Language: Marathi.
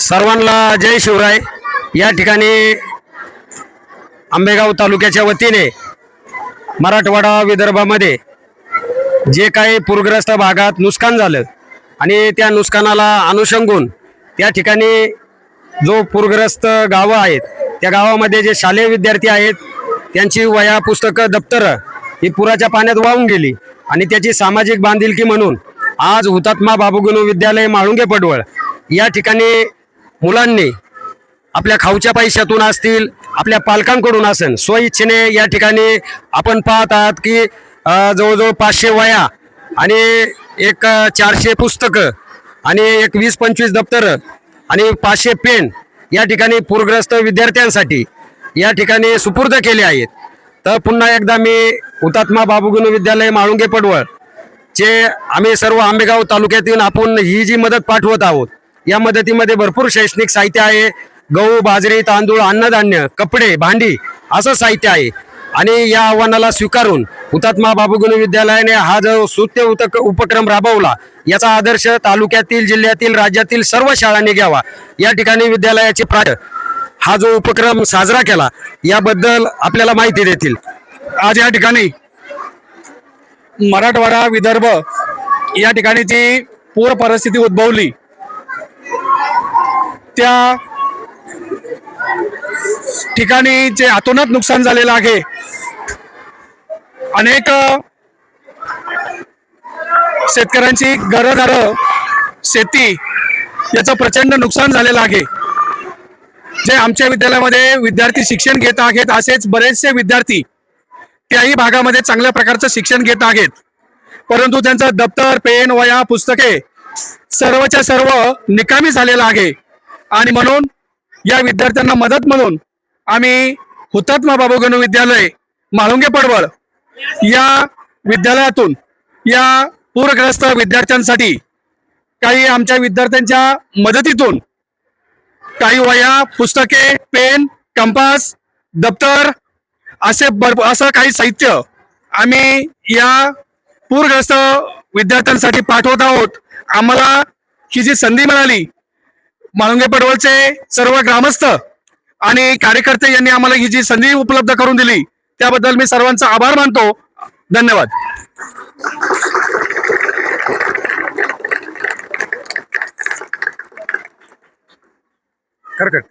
सर्वांना जय शिवराय. या ठिकाणी आंबेगाव तालुक्याच्या वतीने मराठवाडा विदर्भामध्ये जे काही पूरग्रस्त भागात नुकसान झालं आणि त्या नुकसानाला अनुषंगून त्या ठिकाणी जो पूरग्रस्त गावं आहेत त्या गावामध्ये जे शालेय विद्यार्थी आहेत त्यांची वया पुस्तकं दप्तरं ही पुराच्या पाण्यात वाहून गेली. आणि त्याची सामाजिक बांधिलकी म्हणून आज हुतात्मा बाबूगुनू विद्यालय माळुंगे पडवळ या ठिकाणी मुलांनी आपल्या खाऊच्या पैशातून असतील आपल्या पालकांकडून असेल स्वइच्छेने या ठिकाणी आपण पाहत आहात की जवळजवळ पाचशे वया आणि एक चारशे पुस्तकं आणि एक वीस पंचवीस दप्तरं आणि पाचशे पेन या ठिकाणी पूरग्रस्त विद्यार्थ्यांसाठी या ठिकाणी सुपूर्द केले आहेत. तर पुन्हा एकदा मी हुतात्मा बाबूगुण विद्यालय माळुंगे पडवळ चे आम्ही सर्व आंबेगाव तालुक्यातून आपण ही जी मदत पाठवत आहोत या मदतीमध्ये भरपूर शैक्षणिक साहित्य आहे. गहू बाजरी तांदूळ अन्नधान्य कपडे भांडी असं साहित्य आहे. आणि या आव्हानाला स्वीकारून हुतात्मा बाबूगुणी विद्यालयाने हा जो सुत्य उतक उपक्रम राबवला याचा आदर्श तालुक्यातील जिल्ह्यातील राज्यातील सर्व शाळांनी घ्यावा. या ठिकाणी विद्यालयाचे प्राय हा जो उपक्रम साजरा केला याबद्दल आपल्याला माहिती देतील. आज या ठिकाणी मराठवाडा विदर्भ या ठिकाणी जी पूर परिस्थिती उद्भवली त्या ठिकाणी जे अतोनात नुकसान झालेलं आहे अनेक शेतकऱ्यांची घरदार शेती याचं प्रचंड नुकसान झालेलं आहे. जे आमच्या विद्यालयामध्ये विद्यार्थी शिक्षण घेत आहेत असेच बरेचसे विद्यार्थी त्याही भागामध्ये चांगल्या प्रकारचं शिक्षण घेत आहेत. परंतु त्यांचं दप्तर पेन वया पुस्तके सर्वच्या सर्व निकामी झालेलं आहे. आणि म्हणून या विद्यार्थ्यांना मदत म्हणून आम्ही हुतात्मा बाबूगणू विद्यालय म्हाळुंगे पडवळ या विद्यालयातून या पूरग्रस्त विद्यार्थ्यांसाठी काही आमच्या विद्यार्थ्यांच्या मदतीतून काही वया पुस्तके पेन कंपास दप्तर असे भरप असं काही साहित्य आम्ही या पूरग्रस्त विद्यार्थ्यांसाठी पाठवत आहोत. आम्हाला ही जी संधी मिळाली माळुंगे पडवळचे सर्व ग्रामस्थ आणि कार्यकर्ते यांनी आम्हाला ही जी संधी उपलब्ध करून दिली त्याबद्दल मी सर्वांचा आभार मानतो. धन्यवाद. करकट